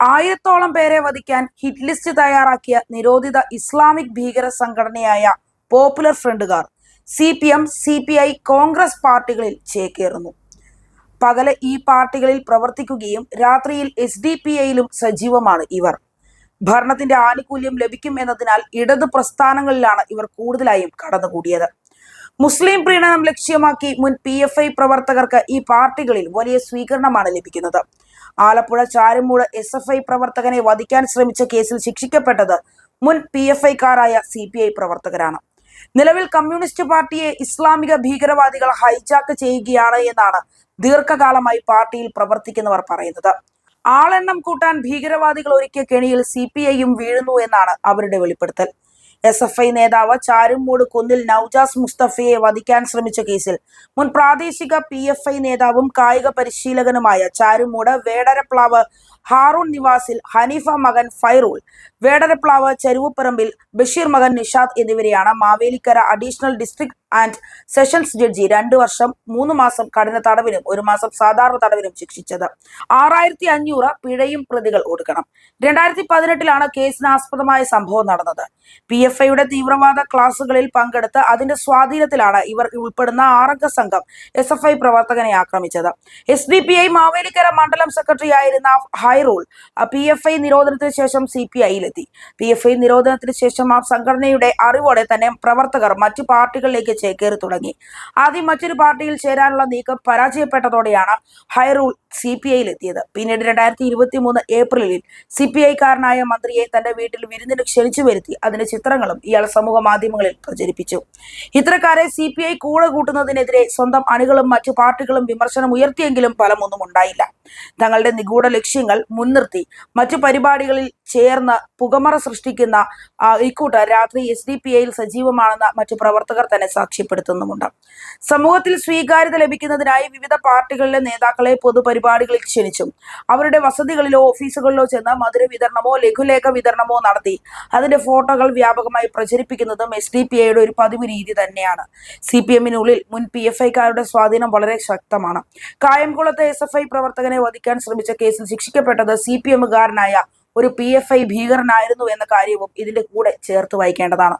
ആയിരത്തോളം പേരെ വധിക്കാൻ ഹിറ്റ് ലിസ്റ്റ് തയ്യാറാക്കിയ നിരോധിത ഇസ്ലാമിക് ഭീകര സംഘടനയായ popular ഫ്രണ്ടുകാർ C P M C P I Congress പാർട്ടികളിൽ ചേക്കേറുന്നു. പകൽ ഈ പാർട്ടികളിൽ പ്രവർത്തിക്കുകയും രാത്രിയിൽ എസ് ഡി പി ഐയിലും സജീവമാണ് ഇവർ. ഭരണത്തിന്റെ ആനുകൂല്യം ലഭിക്കും എന്നതിനാൽ ഇടത് പ്രസ്ഥാനങ്ങളിലാണ് ഇവർ കൂടുതലായും കടന്നുകൂടിയത്. മുസ്ലിം പ്രീണനം ലക്ഷ്യമാക്കി മുൻ പി എഫ് ഐ പ്രവർത്തകർക്ക് ഈ പാർട്ടികളിൽ വലിയ സ്വീകരണമാണ് ലഭിക്കുന്നത്. Alappuzha Charummood S F I പ്രവർത്തകനെ വധിക്കാൻ ശ്രമിച്ച കേസിൽ ശിക്ഷിക്കപ്പെട്ടത് മുൻ പി എഫ് ഐക്കാരായ സി പി ഐ പ്രവർത്തകരാണ്. നിലവിൽ കമ്മ്യൂണിസ്റ്റ് പാർട്ടിയെ ഇസ്ലാമിക ഭീകരവാദികൾ ഹൈജാക്ക് ചെയ്യുകയാണ് എന്നാണ് ദീർഘകാലമായി പാർട്ടിയിൽ പ്രവർത്തിക്കുന്നവർ പറയുന്നത്. ആളെണ്ണം കൂട്ടാൻ ഭീകരവാദികൾ ഒരുക്കിയ കെണിയിൽ സി പി ഐയും വീഴുന്നു എന്നാണ് അവരുടെ വെളിപ്പെടുത്തൽ. എസ് എഫ് ഐ നേതാവ് ചാരുംമൂട് കുന്നിൽ നൌജാസ് മുസ്തഫയെ വധിക്കാൻ ശ്രമിച്ച കേസിൽ. മുൻ പ്രാദേശിക പി എഫ് ഐ നേതാവും കായിക പരിശീലകനുമായ ചാരുംമൂട് വേടരപ്ലാവ് ഹാറൂൺ നിവാസിൽ ഹനീഫ മകൻ ഫൈറൂൾ വേടരപ്ലാവ് ചെരുവുപ്പറമ്പിൽ ബഷീർ മകൻ നിഷാദ് എന്നിവരെയാണ് Mavelikkara additional district and sessions judge രണ്ടു വർഷം മൂന്ന് മാസം കഠിന തടവിനും ഒരു മാസം സാധാരണ തടവിനും ശിക്ഷിച്ചത്. ആറായിരത്തി അഞ്ഞൂറ് പിഴയും പ്രതികൾ ഒടുക്കണം. രണ്ടായിരത്തി പതിനെട്ടിലാണ് കേസിന് ആസ്പദമായ സംഭവം നടന്നത്. പി എഫ് ഐയുടെ തീവ്രവാദ ക്ലാസുകളിൽ പങ്കെടുത്ത് അതിന്റെ സ്വാധീനത്തിലാണ് ഇവർ ഉൾപ്പെടുന്ന ആറംഗ സംഘം എസ് എഫ് ഐ പ്രവർത്തകനെ ആക്രമിച്ചത്. S D P I Mavelikkara മണ്ഡലം സെക്രട്ടറി ആയിരുന്ന ഹൈറൂൾ പി എഫ് ഐ നിരോധനത്തിന് ശേഷം സി പി ഐയിലെത്തി. പി എഫ് ഐ നിരോധനത്തിന് ശേഷം ആ സംഘടനയുടെ അറിവോടെ തന്നെ പ്രവർത്തകർ മറ്റു പാർട്ടികളിലേക്ക് ചേക്കേറി തുടങ്ങി. ആദ്യം മറ്റൊരു പാർട്ടിയിൽ ചേരാനുള്ള നീക്കം പരാജയപ്പെട്ടതോടെയാണ് ഹൈറൂൾ സി പി ഐയിലെത്തിയത്. പിന്നീട് രണ്ടായിരത്തി ഇരുപത്തി മൂന്ന് ഏപ്രിലിൽ സി പി ഐക്കാരനായ മന്ത്രിയെ തന്റെ വീട്ടിൽ വിരുന്നിന് ക്ഷണിച്ചു വരുത്തി. അതിന്റെ ചിത്രങ്ങളും ഇയാൾ സമൂഹ മാധ്യമങ്ങളിൽ പ്രചരിപ്പിച്ചു. ഇത്തരക്കാരെ സി പി ഐ കൂടെ കൂട്ടുന്നതിനെതിരെ സ്വന്തം അണികളും മറ്റു പാർട്ടികളും വിമർശനം ഉയർത്തിയെങ്കിലും ഫലമൊന്നും ഉണ്ടായില്ല. തങ്ങളുടെ നിഗൂഢ ലക്ഷ്യങ്ങൾ മുൻനിർത്തി മറ്റു പരിപാടികളിൽ ചേർന്ന് പുകമറ സൃഷ്ടിക്കുന്ന ഇക്കൂട്ടർ രാത്രി എസ് ഡി പി ഐയിൽ സജീവമാണെന്ന് മറ്റു പ്രവർത്തകർ തന്നെ സാക്ഷ്യപ്പെടുത്തുന്നുമുണ്ട്. സമൂഹത്തിൽ സ്വീകാര്യത ലഭിക്കുന്നതിനായി വിവിധ പാർട്ടികളിലെ നേതാക്കളെ പൊതുപരിപാടികളിൽ ക്ഷണിച്ചും. അവരുടെ വസതികളിലോ ഓഫീസുകളിലോ ചെന്ന് മധുര വിതരണമോ ലഘുലേഖ വിതരണമോ നടത്തി അതിന്റെ ഫോട്ടോകൾ വ്യാപകമായി പ്രചരിപ്പിക്കുന്നതും എസ് ഡി പി ഐയുടെ ഒരു പതിവ് രീതി തന്നെയാണ്. സി പി എമ്മിനുള്ളിൽ മുൻ പി എഫ് ഐക്കാരുടെ സ്വാധീനം വളരെ ശക്തമാണ്. കായംകുളത്തെ എസ് എഫ് ഐ പ്രവർത്തകനെ വധിക്കാൻ ശ്രമിച്ച കേസിൽ ശിക്ഷിക്കപ്പെട്ടത് സി പി എമ്മുകാരനായ ഒരു പി എഫ് ഐ ഭീകരനായിരുന്നു എന്ന കാര്യവും ഇതിന്റെ കൂടെ ചേർത്ത് വായിക്കേണ്ടതാണ്.